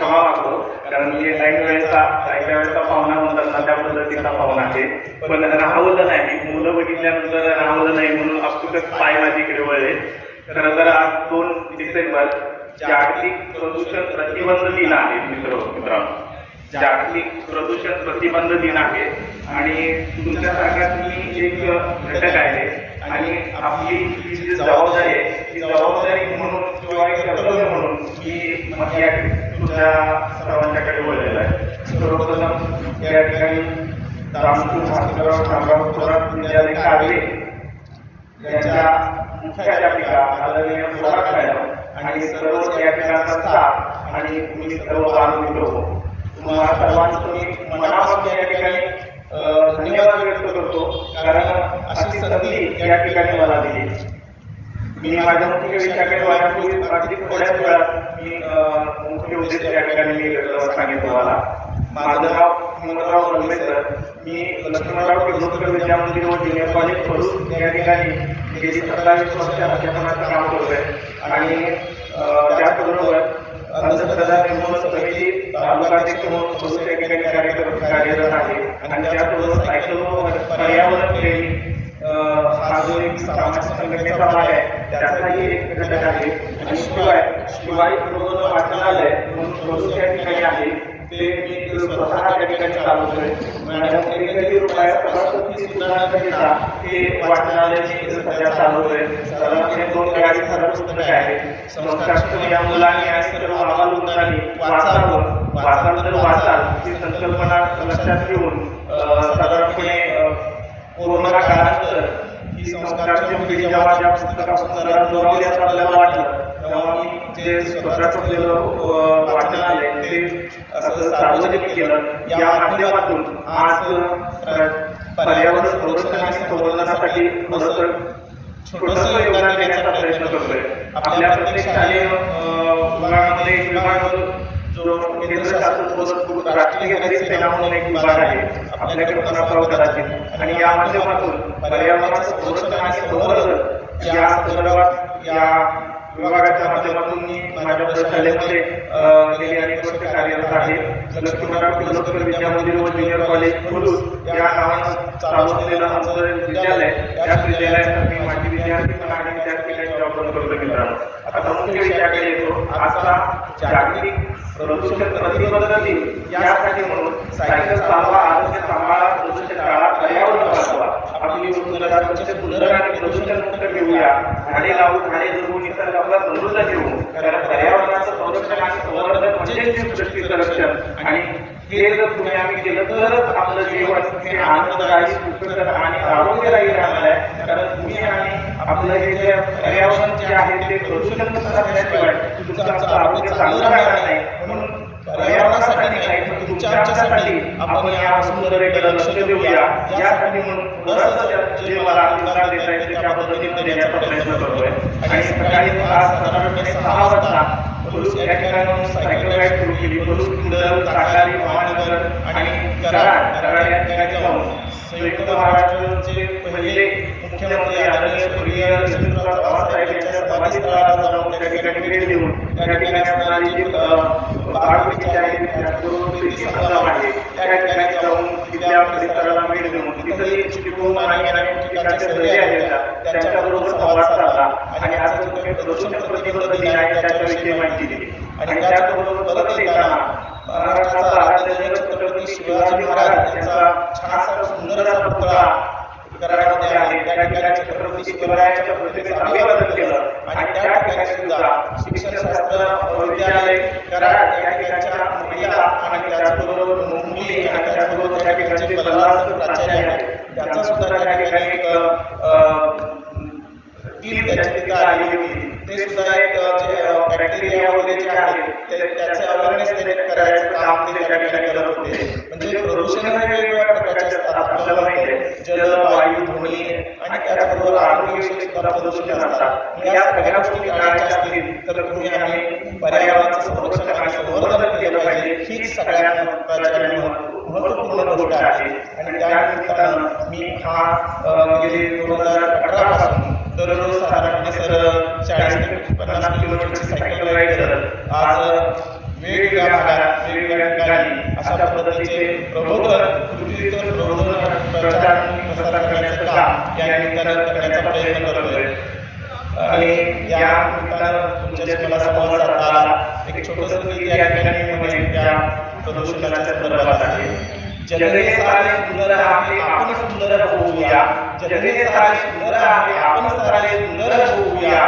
क्षमा मागतो. कारण मी ऐन वेळेचा ऐन वेळेचा पाहुणा म्हणतात ना त्या पद्धतीचा पाहुणा आहे. पण राहवलं नाही मुलं बघितल्यानंतर राहवलं नाही म्हणून अक्षुकच पाय माझी इकडे वळले खरं तर आज दोन डिसेंबर जागतिक प्रदूषण प्रतिबंध दिन आहे मित्र मित्रांनो. जागतिक प्रदूषण प्रतिबंध दिन आहे. आणि तुमच्यासारखा तुम्ही एक घटक आहे. आणि आपली जी जबाबदारी आहे ती जबाबदारी म्हणून किंवा एक कर्तव्य म्हणून मी या तुमच्या सर्वांच्याकडे वळलेलं आहे. सर्वप्रथम या ठिकाणी रामपूर भास्करराव शामराव थोरात विद्यालय कारले यांच्या मुख्याध्यापिका आदरणीय थोरात मॅडम आणि सर्व या ठिकाणचा स्टाफ आणि मी सर्व बांधव होतो. तुम्हाला सर्वांचं मी मनापासून या ठिकाणी धन्यवाद व्यक्त करतो. कारण अशी संधी या ठिकाणी मला दिली. मी माझ्या मुख्य अगदी थोड्याच वेळात मी मुख्य उद्देश या ठिकाणी मी तुम्हाला. माझं नाव हिमंतराव बलवेकर मी लक्ष्मणराव विद्या मंदिर व ज्युनियर कॉलेज करून या ठिकाणी गेली सत्तावीस वर्ष अध्यापनाचं काम करतोय. आणि त्याचबरोबर अंधश्रद्धा निर्मूलन समिती तालुकाध्यक्ष म्हणून ठिकाणी कार्यरत आहे. आणि पर्यावरण प्रेमी हा जो एक सामाजिक संघटनेचा भाग आहे त्याचाही एक घटक आहे. आणि शिवाय शिवाय प्रबोधन वाचनालय म्हणून भरूच ठिकाणी आहे ते मी स्वतः त्या ठिकाणी चालवतोय सभासदची हे सध्या चालवतोय साधारणपणे दोन संस्कार या मुलांनी आणि सर्व वाचावं. वाचाल तर वाचाल ही संकल्पना लक्षात घेऊन साधारणपणे कोरोना काळानंतर ही संस्कारची पिढी जेव्हा ज्या पुस्तकापासून जरा दुरावली असं आपल्याला वाटलं तेव्हा मी जे स्वतःचं ठेवलेलं अं, वाचनालय ते असं सार्वजनिक केलं. या माध्यमातून आज पर्यावरण संरक्षण आणि संवर्धनासाठी थोडंसं छोटंसं योगदान देण्याचा प्रयत्न करतोय. आपल्या प्रत्येक शालेय विभागामध्ये एक विभाग जो केंद्र शासन सोबत राष्ट्रीय गणेश म्हणून एक विभाग आहे. आपल्याकडे पण कदाचित. आणि या माध्यमातून पर्यावरणाचं संरक्षण आणि संवर्धन या संदर्भात या विभागाच्या माध्यमातून मी माझ्या प्रशालेमध्ये गेली अनेक वर्ष कार्यरत आहे. लक्ष्मीनारायण किर्लोस्कर विद्या मंदिर व ज्युनियर कॉलेज मुलूर या नावानं चालू असलेलं आमचं विद्यालय त्या विद्यालयात मी माझी विद्यार्थी पण आणि विद्यार्थी काही जॉब करतो मित्रांनो आता मुख्य विषयाकडे येतो. आता जागतिक प्रदूषण प्रतिबंध दिन यासाठी म्हणून सायकल चालवा आरोग्य सांभाळा प्रदूषण टाळा पर्यावरण वाचवा. आपली वसुंधरा स्वच्छ आणि प्रदूषण मुक्त ठेवूया झाडे लावू झाडे जगू निसर्गाला समृद्ध ठेवू कारण पर्यावरणाचं संरक्षण आणि संवर्धन म्हणजे जीवसृष्टीचं आणि हे जर तुम्ही आम्ही केलं तरच आपलं जीवन हे आनंददायी सुखकर आणि आरोग्यदायी राहणार आहे. कारण तुम्ही आणि आपलं हे जे पर्यावरण जे आहे ते प्रदूषण मुक्त तुमचं आरोग्य चांगलं राहणार नाही. पर्यावरणासाठी नाही तुमच्या आमच्यासाठी आपण या वसुंधरेकडे लक्ष देऊया. यासाठी म्हणून जे मला अनुदान देता येते त्या पद्धतीने प्रयत्न करतोय. आणि सकाळी आज साधारणपणे सहा वाजता पोलीस या ठिकाणी सायकल राईड सुरू केली. पोलीस कुंडल महानगर आणि कराड कराड या ठिकाणी जाऊन संयुक्त महाराष्ट्राचे पहिले मुख्यमंत्री आदरणीय स्वर्गीय यशवंतराव यांच्या समाधीस्थळाला जाऊन त्या ठिकाणी भेट देऊन त्या ठिकाणी असणारी आहे संग्राम आहे त्या ठिकाणी जाऊन तिथल्या परिसराला भेट देऊन त्यांच्याबरोबर संवाद साधला आणि आज प्रदूषण प्रतिबंध दिन आहे त्याच्याविषयी माहिती दिली आणि त्याचबरोबर परत येताना महाराष्ट्राचा आराध्य छत्रपती शिवाजी महाराज यांचा छानसा सुंदर असा पुतळा कराडामध्ये आहे. त्या ठिकाणी छत्रपती शिवरायांच्या प्रतिमेचं अभिवादन केलं. आणि त्या ठिकाणी सुद्धा शिक्षणशास्त्र विद्यालय कराड या ठिकाणच्या महिला आणि त्याचबरोबर मुंबई आणि त्याचबरोबर त्या ठिकाणचे बल्लारपूर प्राचार्य आहेत. त्याचा सुद्धा त्या ठिकाणी एक टीम त्याच्या तिथं आलेली होती. ते सुद्धा एक जे बॅक्टेरिया वगैरे जे आहे ते- त्याचे अवेअरनेस करायचं काम ते त्या ठिकाणी करत होते. म्हणजे प्रदूषण हे वेगवेगळ्या प्रकारचे असतात. आपल्याला माहिती आहे जल वायू ध्वनी आणि त्याचबरोबर आरोग्यविषयक सुद्धा प्रदूषण असतात. या सगळ्या गोष्टी टाळायच्या असतील तर तुम्ही आम्ही पर्यावरणाचं संरक्षण आणि संवर्धन केलं पाहिजे. हीच सगळ्यात महत्त्वाची आणि महत्त्वपूर्ण गोष्ट आहे. आणि त्या निमित्तानं मी हा गेले म्हणजे दोन हजार अठरा पासून दररोज साधारणपणे सर चाळीस ते पन्नास किलोमीटरची सायकल राईड करत. आज वेगवेगळ्या भागात वेगवेगळ्या ठिकाणी अशा पद्धतीचे प्रबोधन कृतीतून प्रबोधन प्रचार प्रसार करण्याचं काम या निमित्तानं करण्याचा प्रयत्न करतोय. आणि या निमित्तानं तुमच्याशी मला संवाद साधता आला एक छोटंसं या ठिकाणी म्हणजे म्हणेन त्या प्रदूषणाच्या संदर्भात आहे. जगणे सारे सुंदर आहे आपण सुंदर होऊया. जगणे सारे सुंदर आहे आपण सारे सुंदर होऊया.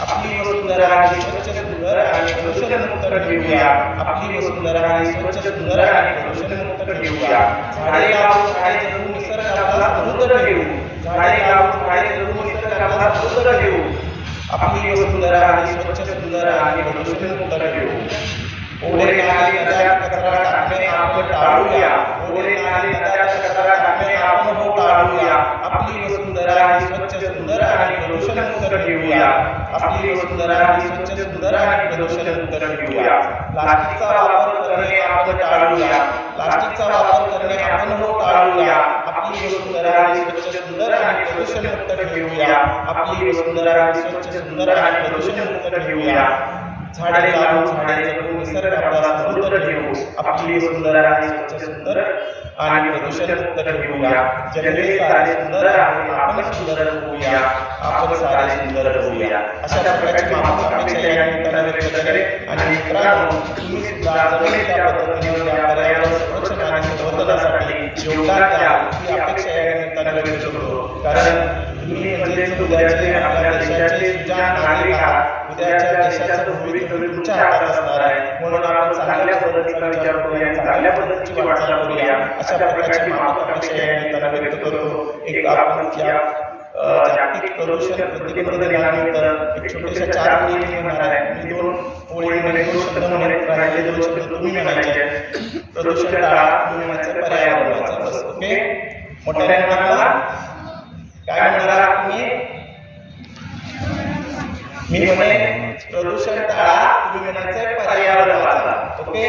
आपली वसुंधरा ही स्वच्छ सुंदर आणि प्रदूषणमुक्त ठेवूया. आपली वसुंधरा ही स्वच्छ सुंदर आणि प्रदूषणमुक्त ठेवूया. झाडे लावून झाडे जगून निसर्गाला समुद्र ठेवू. झाडे लावून झाडे जगून निसर्गाला समुद्र ठेवू. आपली वसुंधरा ही स्वच्छ सुंदर आणि प्रदूषणमुक्त ठेवू. ओढे नाले नद्या कचरा टाकणे आपण टाळूया. ओढे नाले नद्या कचरा आपण आपली वसुंधरा आहे स्वच्छ सुंदर आणि प्रदूषणमुक्त ठेवूया आपली वसुंधरा आहे स्वच्छ सुंदर आणि प्रदूषणमुक्त ठेवूया प्लास्टिकचा वापर करणे आपण टाळूया. प्लास्टिकचा वापर करणे आपण हो टाळूया. आपली वसुंधरा आहे स्वच्छ सुंदर आणि प्रदूषणमुक्त ठेवूया आपली वसुंधरा आहे स्वच्छ सुंदर आणि प्रदूषणमुक्त ठेवूया झाडे लावून झाडे जगून निसर्ग आपला समृद्ध ठेवू. आपली सुंदर आहे स्वच्छ सुंदर आणि प्रदूषणमुक्त जगले सारे सुंदर आहे आपण सुंदर होऊया. आपण सारे सुंदर होऊया. अशा प्रकारची अपेक्षा या निमित्तानं व्यक्त आणि मित्रांनो तुम्ही सुद्धा जमेल त्या पद्धतीने या पर्यावरण संरक्षण आणि संवर्धनासाठी योगदान द्या ही अपेक्षा या निमित्तानं व्यक्त करतो. कारण तुम्ही म्हणजेच उद्याचे आपल्या देशाचे सुजाण नागरिक आहात. उद्याच्या देशाचं भवितव्य तुमच्या हातात असणार आहे. म्हणून आपण चांगल्या पद्धतीचा विचार चांगल्या पद्धतीची वाटचाल करूया. अशा प्रकारची निमित्तानं व्यक्त करतो एक आपण या जागतिक प्रदूषण प्रतिबंध दिनानिमित्त एक चार ओळी मी म्हणणार आहे मी दोन म्हणे दोन शब्द राहिले दोन शब्द तुम्ही म्हणायचे. प्रदूषण टाळा तुम्ही म्हणायचं पर्यावरण वाचवा. बस ओके? मोठ्याने म्हणाला? काय म्हणाला तुम्ही? मी म्हणे प्रदूषण टाळा तुम्ही म्हणायचं पर्यावरण वाचवा ओके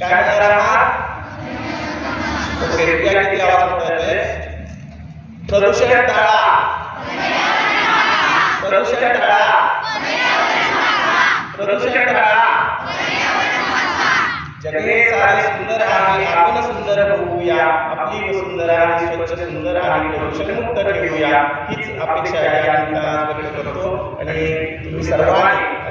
काय म्हणाला आहात भेटूया किती आवाज मोठा येतोय प्रदूषण टाळा. प्रदूषण टाळा. प्रदूषण टाळा. जगणे सारे सुंदर आहे आपण सुंदर होऊया आपली सुंदर आणि स्वच्छ सुंदर आणि प्रदूषणमुक्त ठेवूया. हीच अपेक्षा या निमित्तानं व्यक्त करतो. आणि तुम्ही सर्वांनी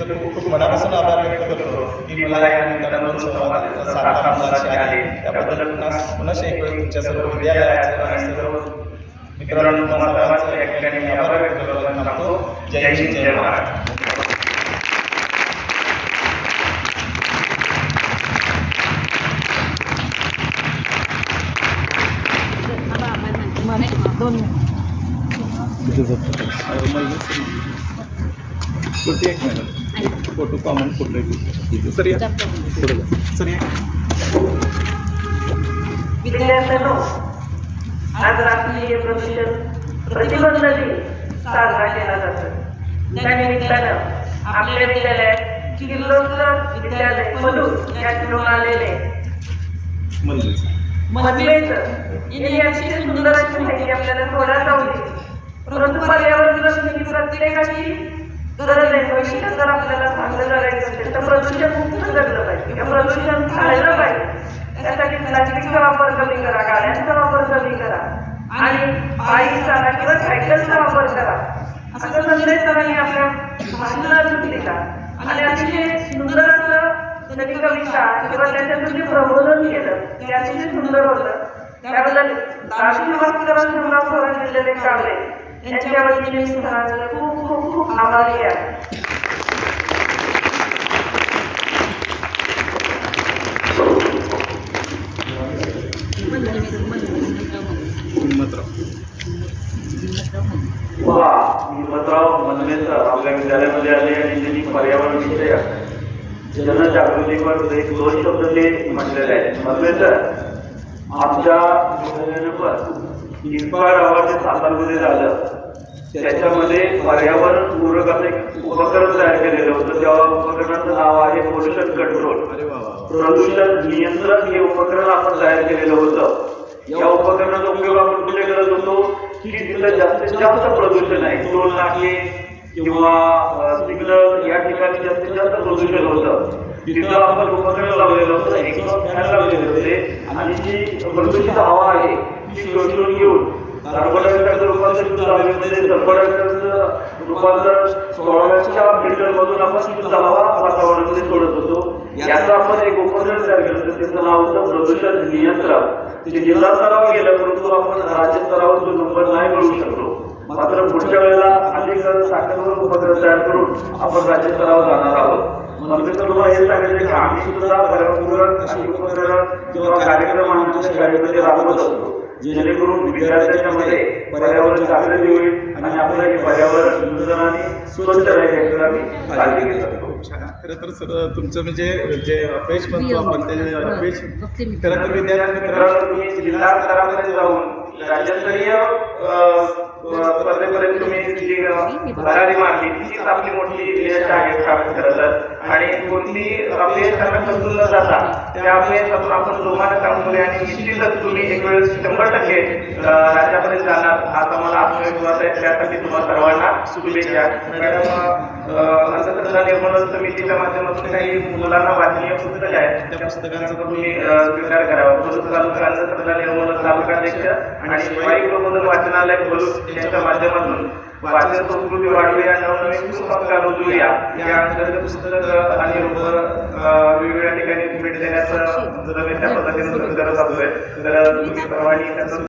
तुमचं खूप खूप मनापासून आभार व्यक्त करतो. की मला या निमित्तानं साधता मुलाचे आले. त्याबद्दल पुन्हा पुन्हा एक वेळ तुमच्या सर्व विद्यालयाचं आणि सर्व मित्रांनो तुम्हा सर्वांचं या ठिकाणी मी आभार व्यक्त करतो थांबतो. जय हिंद जय महाराष्ट्र. दोन फोटो कॉमन फोटो सर या. सर या. विद्यार्थ्यांनो आज राष्ट्रीय प्रदूषण प्रतिबंध दिन साजरा केला जातो. त्यानिमित्तानं आपल्या विद्यालयात किर्लोस्कर विद्यालय मधून या ठिकाणी आलेले सुंदर अशी माहिती आपल्याला थोड्याच होती परंतु पर्यावरण प्रत्येकाची गरज आहे भविष्यात जर आपल्याला चांगलं करायचं असेल तर प्रदूषण मुक्त जगलं पाहिजे. किंवा प्रदूषण टाळलं पाहिजे. त्यासाठी प्लास्टिकचा वापर कमी करा गाड्यांचा वापर कमी करा. आणि पायी चाला किंवा सायकलचा वापर करा. असं संदेश सरांनी आपल्या भाषणातून दिला आणि अतिशय सुंदर असं त्यांनी कविता किंवा त्याच्यातून जे प्रबोधन केलं ते अतिशय सुंदर होतं. त्याबद्दल दाशी भास्कर शिवराव थोरात दिलेले कावले यांच्या वतीने मी सरांचं खूप खूप खूप आभारी आहे. हिम्मतराव. वा हिम्मतराव मनमेसर आपल्या विद्यालयामध्ये आले आणि त्यांनी पर्यावरण विषयक जनजागृतीवर एक दोन शब्द ते म्हटलेले आहेत. मनमेसर आमच्या विद्यालयानं पण इन्स्पायर अवॉर्ड जे सातारमध्ये झालं त्याच्यामध्ये पर्यावरण पूरक असं एक उपकरण तयार केलेलं होतं. त्या उपकरणाचं नाव आहे पोल्युशन कंट्रोल. प्रदूषण नियंत्रण हे उपकरण आपण तयार केलेलं होतं. या उपकरणाचा उपयोग आपण कुठे करत होतो? की जिथं जास्तीत जास्त प्रदूषण आहे टोल नाके किंवा सिग्नल या ठिकाणी जास्तीत जास्त प्रदूषण होतं. तिथं आपण उपकरण लावलेलं होतं एक्झॉस्ट फॅन लावलेले होते. आणि जी प्रदूषित हवा आहे ती शोषून घेऊन रूपांतर हवेमध्ये रूपांतर सोळाव्याच्या आपण शुद्ध हवा वातावरणामध्ये सोडत होतो. याचं आपण एक उपकरण तयार केलं त्याचं नाव होतं प्रदूषण नियंत्रण. ते जिल्हा स्तरावर गेलं परंतु आपण राज्य स्तरावर तो नंबर नाही मिळवू शकलो. मात्र पुढच्या वेळेला अनेक साखरवर उपकरण तयार करून आपण राज्य स्तरावर जाणार आहोत. म्हणजे तुम्हाला हे सांगितले की आम्ही सुद्धा पर्यावरण अशी उपकरण किंवा कार्यक्रम आमच्या शाळेमध्ये राबवत असतो. जेणेकरून विद्यार्थ्यांच्या मध्ये पर्यावरण जागृती होईल आणि आपलं हे पर्यावरण सुंदर आणि स्वच्छ राहील आम्ही काळजी घेत असतो खूप छान. खरं तर सर तुमचं म्हणजे जे अपयश म्हणतो आपण ते अपयश मी खरं तर विद्यार्थी मित्र मित्रांनो तुम्ही जिल्हा स्तरामध्ये जाऊन राज्यस्तरीय स्पर्धेपर्यंत तुम्ही जी भरारी मारली तीच आपली मोठी यश आहे खरं करत तर. आणि कोणती अपयश त्यांना समजून न जाता त्या अपयशातून आपण जोमानं काम करूया आणि निश्चितच तुम्ही एक वेळेस शंभर टक्के राज्यापर्यंत जाणार. आता मला आत्मविश्वास आहे त्यासाठी तुम्हाला सर्वांना शुभेच्छा. मॅडम अंधश्रद्धा निर्मूलन समितीच्या माध्यमातून काही मुलांना वाचनीय पुस्तकं आहेत. त्या पुस्तकांचा तुम्ही स्वीकार करावा. भरूच तालुका अंधश्रद्धा निर्मूलन तालुकाध्यक्ष आणि शिवाई प्रबोधन वाचनालय बोलून यांच्या माध्यमातून. वाचन संस्कृती वाढवूया नवनवीन सुसंस्कार रुजवूया या अंतर्गत पुस्तक आणि रोप वेगवेगळ्या ठिकाणी भेट देण्याचं जर मी त्या पद्धतीने करत असतोय तर तुम्ही सर्वांनी त्याचं